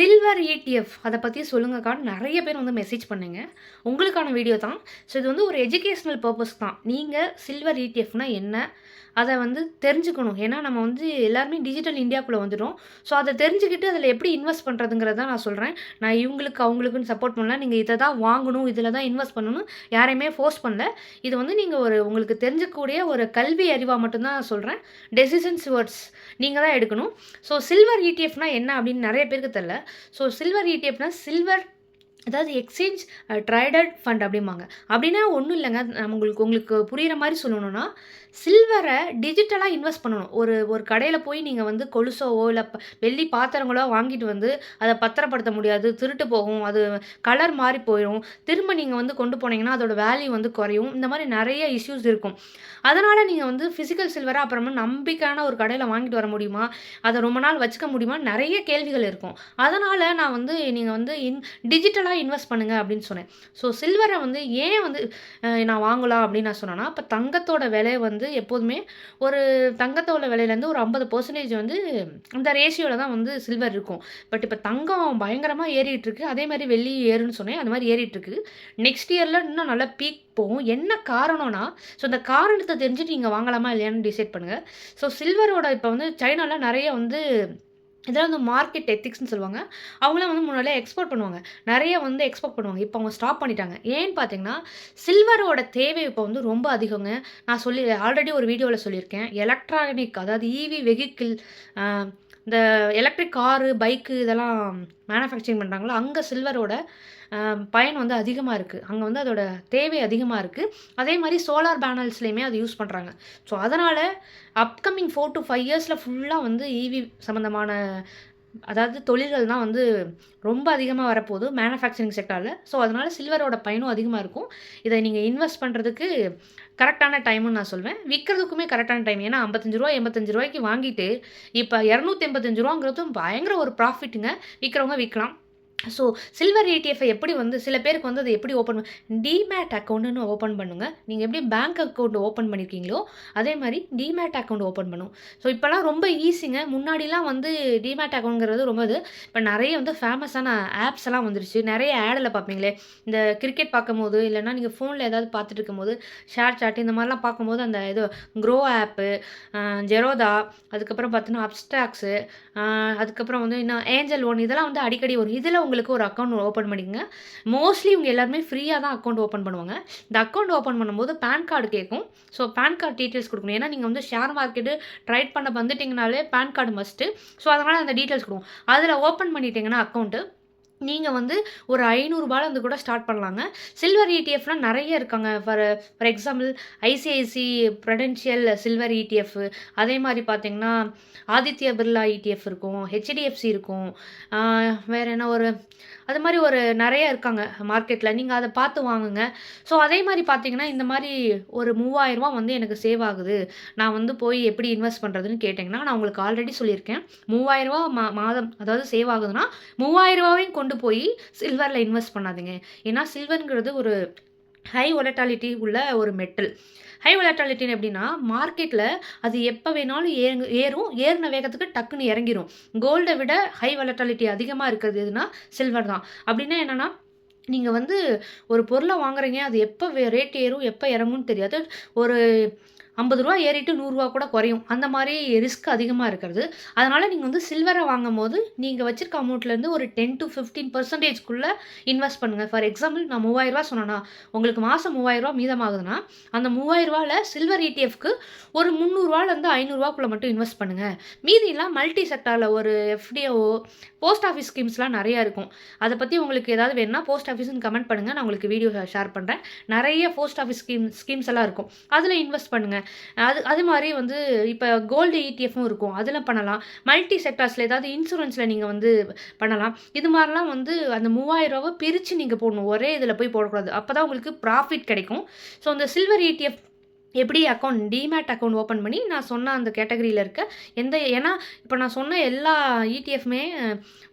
Facile silver ETF அதை பற்றி சொல்லுங்கக்கான்னு நிறைய பேர் வந்து மெசேஜ் பண்ணுங்க. உங்களுக்கான வீடியோ தான். ஸோ இது வந்து ஒரு எஜுகேஷ்னல் பர்பஸ் தான். நீங்கள் சில்வர் இடிஎஃப்னா என்ன? அதை வந்து தெரிஞ்சுக்கணும். ஏன்னா நம்ம வந்து எல்லாருமே டிஜிட்டல் இந்தியாக்குள்ளே வந்துடும் ஸோ அதை தெரிஞ்சுக்கிட்டு அதில் எப்படி இன்வெஸ்ட் பண்ணுறதுங்கிறத நான் சொல்கிறேன் நான் இவங்களுக்கு அவங்களுக்குன்னு சப்போர்ட் பண்ணல. நீங்கள் இதை தான் வாங்கணும். இதில் தான் இன்வெஸ்ட் பண்ணணும் யாரையுமே ஃபோர்ஸ் பண்ணல. இது வந்து நீங்கள் ஒரு உங்களுக்கு தெரிஞ்சக்கூடிய ஒரு கல்வி அறிவாக மட்டும்தான் சொல்கிறேன் டெசிஷன்ஸ் வேர்ட்ஸ் நீங்கள் தான் எடுக்கணும். ஸோ சில்வர் இடிஎஃப்னா என்ன அப்படின்னு நிறைய பேருக்கு தெரில ஸோ சில்வர் இடிஎஃப்னா சில்வர் அதாவது எக்ஸ்சேஞ்ச் ட்ரைடட் ஃபண்ட் அப்படிம்பாங்க. அப்படின்னா ஒன்றும் இல்லைங்க. நம்ம உங்களுக்கு உங்களுக்கு புரிகிற மாதிரி சொல்லணும்னா சில்வரை டிஜிட்டலாக இன்வெஸ்ட் பண்ணணும். ஒரு ஒரு கடையில் போய் நீங்கள் வந்து கொலுசோவோ இல்லை வெள்ளி பாத்திரங்களோ வாங்கிட்டு வந்து அதை பத்திரப்படுத்த முடியாது. திருட்டு போகும். அது கலர் மாறி போயிடும் திரும்ப நீங்கள் வந்து கொண்டு போனீங்கன்னா அதோட வேல்யூ வந்து குறையும். இந்த மாதிரி நிறைய இஷ்யூஸ் இருக்கும். அதனால் நீங்கள் வந்து ஃபிசிக்கல் சில்வரை அப்புறமா நம்பிக்கையான ஒரு கடையில் வாங்கிட்டு வர முடியுமா? அதை ரொம்ப நாள் வச்சுக்க முடியுமா நிறைய கேள்விகள் இருக்கும். அதனால் நான் வந்து நீங்கள் வந்து இன் டிஜிட்டலாக இன்வெஸ்ட் பண்ணுங்க அப்படின்னு சொன்னேன். ஸோ சில்வரை வந்து ஏன் வந்து நான் வாங்கலாம் அப்படின்னு நான் சொன்னேன்னா இப்போ தங்கத்தோட விலை வந்து எப்போதுமே ஒரு தங்கத்தோட விலையிலேருந்து ஒரு ஐம்பது பர்சன்டேஜ் வந்து அந்த ரேஷியோவில் தான் வந்து சில்வர் இருக்கும். பட் இப்போ தங்கம் பயங்கரமாக ஏறிட்டுருக்கு அதே மாதிரி வெள்ளி ஏறுன்னு சொன்னேன். அது மாதிரி ஏறிட்டுருக்கு நெக்ஸ்ட் இயரில் இன்னும் நல்லா பீக் போகும். என்ன காரணம்னா ஸோ இந்த காரணத்தை தெரிஞ்சுட்டு நீங்கள் வாங்கலாமா இல்லையான்னு டிசைட் பண்ணுங்கள் ஸோ சில்வரோட இப்போ வந்து சைனாவில் நிறைய வந்து இதெல்லாம் வந்து மார்க்கெட் எத்திக்ஸ்னு சொல்லுவாங்க. அவங்களாம் வந்து முன்னாடியே எக்ஸ்போர்ட் பண்ணுவாங்க. நிறைய வந்து எக்ஸ்போர்ட் பண்ணுவாங்க. இப்போ அவங்க ஸ்டாப் பண்ணிட்டாங்க. ஏன்னு பார்த்தீங்கன்னா சில்வரோட தேவை இப்போ வந்து ரொம்ப அதிகங்க. நான் சொல்லி ஆல்ரெடி ஒரு வீடியோவில் சொல்லியிருக்கேன். எலக்ட்ரானிக் அதாவது இவி வெஹிக்கிள் இந்த எலக்ட்ரிக் காரு பைக்கு இதெல்லாம் மேனுஃபேக்சரிங் பண்ணுறாங்களோ அங்கே சில்வரோட பயன் வந்து அதிகமாக இருக்குது அங்கே வந்து அதோட தேவை அதிகமாக இருக்குது அதே மாதிரி சோலார் பேனல்ஸ்லேயுமே அது யூஸ் பண்ணுறாங்க ஸோ அதனால் அப்கமிங் ஃபோர் டு ஃபைவ் இயர்ஸில் ஃபுல்லாக வந்து ஈவி சம்மந்தமான அதாவது தொழில்கள் தான் வந்து ரொம்ப அதிகமாக வரப்போகுது மேனுஃபேக்சரிங் செக்டாரில் ஸோ அதனால் சில்வரோட பயனும் அதிகமாக இருக்கும். இதை நீங்கள் இன்வெஸ்ட் பண்ணுறதுக்கு கரெக்டான டைம்னு நான் சொல்வேன். விற்கிறதுக்குமே கரெக்டான டைம் ஏன்னா ஐம்பத்தஞ்சு ரூபா எண்பத்தஞ்சு ரூபாய்க்கு வாங்கிட்டு இப்போ இரநூத்தி எண்பத்தஞ்சு ரூபாங்கிறதும் பயங்கர ஒரு ப்ராஃபிட்டுங்க விற்கிறவங்க விற்கலாம் ஸோ சில்வர் ஏடிஎஃப்ஐ எப்படி வந்து சில பேருக்கு வந்து அதை எப்படி ஓப்பன் டிமேட் அக்கௌண்ட்டுன்னு ஓப்பன் பண்ணுங்கள் நீங்கள் எப்படி பேங்க் அக்கௌண்ட் ஓப்பன் பண்ணியிருக்கீங்களோ அதே மாதிரி டிமேட் அக்கௌண்ட் ஓப்பன் பண்ணும். ஸோ இப்போலாம் ரொம்ப ஈஸிங்க முன்னாடிலாம் வந்து டிமேட் அக்கௌண்ட்ங்கிறது ரொம்ப இது. இப்போ நிறைய வந்து ஃபேமஸான ஆப்ஸ் எல்லாம் வந்துருச்சு. நிறைய ஆடில் பார்ப்பீங்களே. இந்த கிரிக்கெட் பார்க்கும்போது இல்லைன்னா நீங்கள் ஃபோனில் ஏதாவது பார்த்துட்டு இருக்கும்போது ஷேர் சாட் இந்த மாதிரிலாம் பார்க்கும்போது அந்த இது க்ரோ ஆப்பு ஜெரோதா அதுக்கப்புறம் பார்த்தீங்கன்னா அப்டாக்ஸு அதுக்கப்புறம் வந்து இன்னும் ஏஞ்சல் ஒன் இதெல்லாம் வந்து அடிக்கடி வரும். இதில் உங்களுக்கு ஒரு அக்கௌண்ட் ஓப்பன் பண்ணிக்கோங்க. மோஸ்ட்லி இவங்க எல்லாருமே ஃப்ரீயாக தான் அக்கௌண்ட் ஓப்பன் பண்ணுவாங்க. இந்த அக்கௌண்ட் ஓப்பன் பண்ணும்போது பேன் கார்டு கேட்கும் ஸோ பேன் கார்டு டீட்டெயில்ஸ் கொடுக்கணும். ஏன்னா நீங்கள் வந்து ஷேர் மார்க்கெட்டு ட்ரைட் பண்ண வந்துட்டிங்கனாலே பேன் கார்டு மஸ்ட்டு ஸோ அதனால் அந்த டீட்டெயில்ஸ் கொடுக்கும் அதில் ஓப்பன் பண்ணிட்டீங்கன்னா அக்கௌண்ட்டு நீங்கள் வந்து ஒரு ஐநூறுபாலேருந்து கூட ஸ்டார்ட் பண்ணலாங்க. சில்வர் இடிஎஃப்லாம் நிறைய இருக்காங்க. For for example ICICI prudential silver ETF அதே மாதிரி பார்த்தீங்கன்னா ஆதித்ய பிர்லா இடிஎஃப் இருக்கும் ஹெச்டிஎஃப்சி இருக்கும். வேறு வேற என்ன ஒரு அது மாதிரி ஒரு நிறைய இருக்காங்க மார்க்கெட்டில் நீங்கள் அதை பார்த்து வாங்குங்க. ஸோ அதே மாதிரி பார்த்தீங்கன்னா இந்த மாதிரி ஒரு மூவாயிரரூபா வந்து எனக்கு சேவ் ஆகுது. நான் வந்து போய் எப்படி இன்வெஸ்ட் பண்ணுறதுன்னு கேட்டிங்கன்னா நான் உங்களுக்கு ஆல்ரெடி சொல்லியிருக்கேன். மூவாயிரரூவா மா மாதம் அதாவது சேவ் ஆகுதுன்னா மூவாயிரரூபாவையும் கொண்டு கொண்டு போய் சில்வரில் இன்வெஸ்ட் பண்ணாதீங்க. ஏன்னா சில்வருங்கிறது ஒரு ஹை ஒலட்டாலிட்டி உள்ள ஒரு மெட்டல் ஹை ஒலட்டாலிட்டின்னு எப்படின்னா மார்க்கெட்டில் அது எப்போ வேணாலும் ஏறு ஏறும். ஏறின வேகத்துக்கு டக்குன்னு இறங்கிரும். கோல்டை விட ஹை ஒலட்டாலிட்டி அதிகமாக இருக்கிறது எதுனா சில்வர் தான். அப்படின்னா என்னென்னா நீங்கள் வந்து ஒரு பொருளை வாங்குறீங்க அது எப்போ ரேட் ஏறும் எப்போ இறங்கும்னு தெரியாது. ஒரு ஐம்பது ரூபா ஏறிட்டு நூறுரூவா கூட குறையும். அந்த மாதிரி ரிஸ்க் அதிகமாக இருக்கிறது. அதனால் நீங்கள் வந்து சில்வரை வாங்கும் போது நீங்கள் வச்சிருக்க அமௌண்ட்லேருந்து ஒரு டென் டு ஃபிஃப்டீன் பர்சன்டேஜ்க்குள்ளே இன்வெஸ்ட் பண்ணுங்கள் ஃபார் எக்ஸாம்பிள் நான் மூவாயிரரூவா சொன்னேன்னா உங்களுக்கு மாதம் மூவாயிரரூவா மீதமாகுதுன்னா அந்த மூவாயிரரூவாவில் சில்வர் இடிஎஃப்க்கு ஒரு முந்நூறுரூவாலேருந்து ஐநூறுரூவாக்குள்ளே மட்டும் இன்வெஸ்ட் பண்ணுங்கள் மீதிலாம் மல்டி செக்டாரில் ஒரு எஃப்டிஓ போஸ்ட் ஆஃபீஸ் ஸ்கீம்ஸ்லாம் நிறையா இருக்கும். அதை பற்றி உங்களுக்கு ஏதாவது வேணும்னா போஸ்ட் ஆஃபீஸ்னு கமெண்ட் பண்ணுங்கள் நான் உங்களுக்கு வீடியோ ஷேர் பண்ணுறேன் நிறைய போஸ்ட் ஆஃபீஸ் ஸ்கீம் ஸ்கீம்ஸ் எல்லாம் இருக்கும். அதில் இன்வெஸ்ட் பண்ணுங்கள் அது அது மாதிரி வந்து இப்போ கோல்டு இடிஎஃப்பும் இருக்கும். அதில் பண்ணலாம். மல்டி செக்டார்ஸில் ஏதாவது இன்சூரன்ஸில் நீங்கள் வந்து பண்ணலாம். இது மாதிரிலாம் வந்து அந்த மூவாயிரம் ரூபாவை பிரித்து நீங்கள் போடணும். ஒரே இதில் போய் போடக்கூடாது. அப்போ தான் உங்களுக்கு ப்ராஃபிட் கிடைக்கும். ஸோ அந்த சில்வர் இடிஎஃப் எப்படி அக்கௌண்ட் டிமேட் அக்கௌண்ட் ஓப்பன் பண்ணி நான் சொன்ன அந்த கேட்டகரியில் இருக்க எந்த ஏன்னா இப்போ நான் சொன்ன எல்லா இடிஎஃப்மே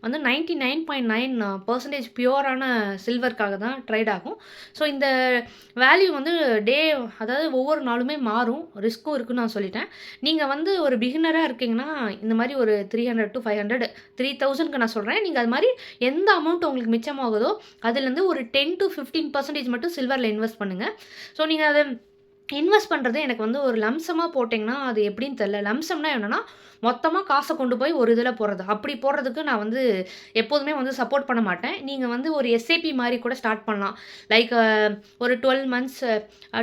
வந்து ninety nine point nine percentage பியூரான சில்வருக்காக தான் ட்ரேட் ஆகும். ஸோ இந்த வேல்யூ வந்து டே அதாவது ஒவ்வொரு நாளுமே மாறும். ரிஸ்க்கும் இருக்குன்னு நான் சொல்லிட்டேன். நீங்கள் வந்து ஒரு பிகினராக இருக்கீங்கன்னா இந்த மாதிரி ஒரு three hundred to five hundred three தௌசண்ட்க்கு நான் சொல்கிறேன் நீங்கள் அது மாதிரி எந்த அமௌண்ட் உங்களுக்கு மிச்சமாகுதோ அதுலேருந்து ஒரு டென் டு ஃபிஃப்டீன் பர்சன்டேஜ் மட்டும் சில்வரில் இன்வெஸ்ட் பண்ணுங்கள் ஸோ நீங்கள் அதை இன்வெஸ்ட் பண்ணுறது எனக்கு வந்து ஒரு லம்சமாக போட்டிங்கன்னா அது எப்படின்னு தெரில லம்சம்னா என்னென்னா மொத்தமாக காசை கொண்டு போய் ஒரு இதில் போடுறது. அப்படி போடுறதுக்கு நான் வந்து எப்போதுமே வந்து சப்போர்ட் பண்ண மாட்டேன். நீங்கள் வந்து ஒரு எஸ்ஏபி மாதிரி கூட ஸ்டார்ட் பண்ணலாம். லைக் ஒரு twelve months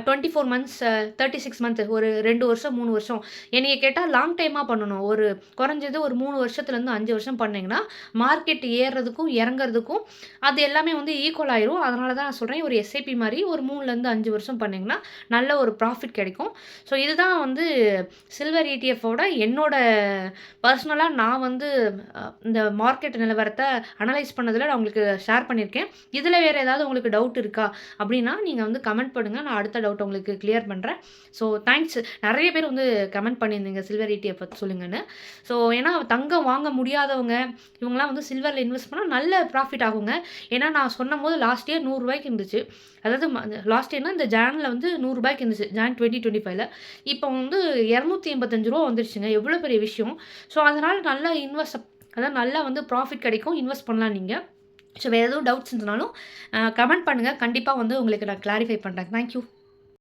twenty four months thirty six month ஒரு ரெண்டு வருஷம் மூணு வருஷம். என்னையை கேட்டால் லாங் டைமாக பண்ணணும். ஒரு குறைஞ்சது ஒரு மூணு வருஷத்துலேருந்து அஞ்சு வருஷம் பண்ணிங்கன்னா மார்க்கெட் ஏறுறதுக்கும் இறங்குறதுக்கும் அது எல்லாமே வந்து ஈக்குவல் ஆயிரும். அதனால தான் நான் சொல்கிறேன் ஒரு எஸ்ஐபி மாதிரி ஒரு மூணுலேருந்து அஞ்சு வருஷம் பண்ணிங்கன்னா நல்ல ஒரு ப்ராஃபிட் கிடைக்கும். ஸோ இதுதான் வந்து சில்வர் இடிஎஃபோட என்னோட பர்சனலாக நான் வந்து இந்த மார்க்கெட் நிலவரத்தை அனலைஸ் பண்ணதில் நான் உங்களுக்கு ஷேர் பண்ணியிருக்கேன். இதில் வேறு ஏதாவது உங்களுக்கு டவுட் இருக்கா அப்படின்னா நீங்கள் வந்து கமெண்ட் பண்ணுங்கள் நான் அடுத்த டவுட் உங்களுக்கு கிளியர் பண்ணுறேன் ஸோ தேங்க்ஸ் நிறைய பேர் வந்து கமெண்ட் பண்ணியிருந்தீங்க சில்வர் இடிஎஃப் பற்றி சொல்லுங்கன்னு. ஸோ ஏன்னா தங்கம் வாங்க முடியாதவங்க இவங்களாம் வந்து சில்வரில் இன்வெஸ்ட் பண்ணால் நல்ல ப்ராஃபிட் ஆகுங்க. ஏன்னா நான் சொன்னும் போது லாஸ்ட் இயர் நூறுரூவாய்க்கு இருந்துச்சு. அதாவது லாஸ்ட் இயர்னா இந்த ஜானில் வந்து நூறுரூபாய்க்கு இருந்துச்சு. ஜான் டுவெண்ட்டி டுவெண்ட்டி ஃபைவ்ல இப்போ வந்து இரநூத்தி எண்பத்தஞ்சு ரூபா வந்துருச்சுங்க. எவ்வளோ பெரிய விஷயம்? ஸோ அதனால் நல்லா இன்வெஸ்ட் அதான் நல்லா வந்து ப்ராஃபிட் கிடைக்கும். இன்வெஸ்ட் பண்ணலாம் நீங்கள் ஸோ வேறு எதுவும் டவுட்ஸ் இருந்தாலும் கமெண்ட் பண்ணுங்கள் கண்டிப்பாக வந்து உங்களுக்கு நான் கிளாரிஃபை பண்ணுறேன் தேங்க்யூ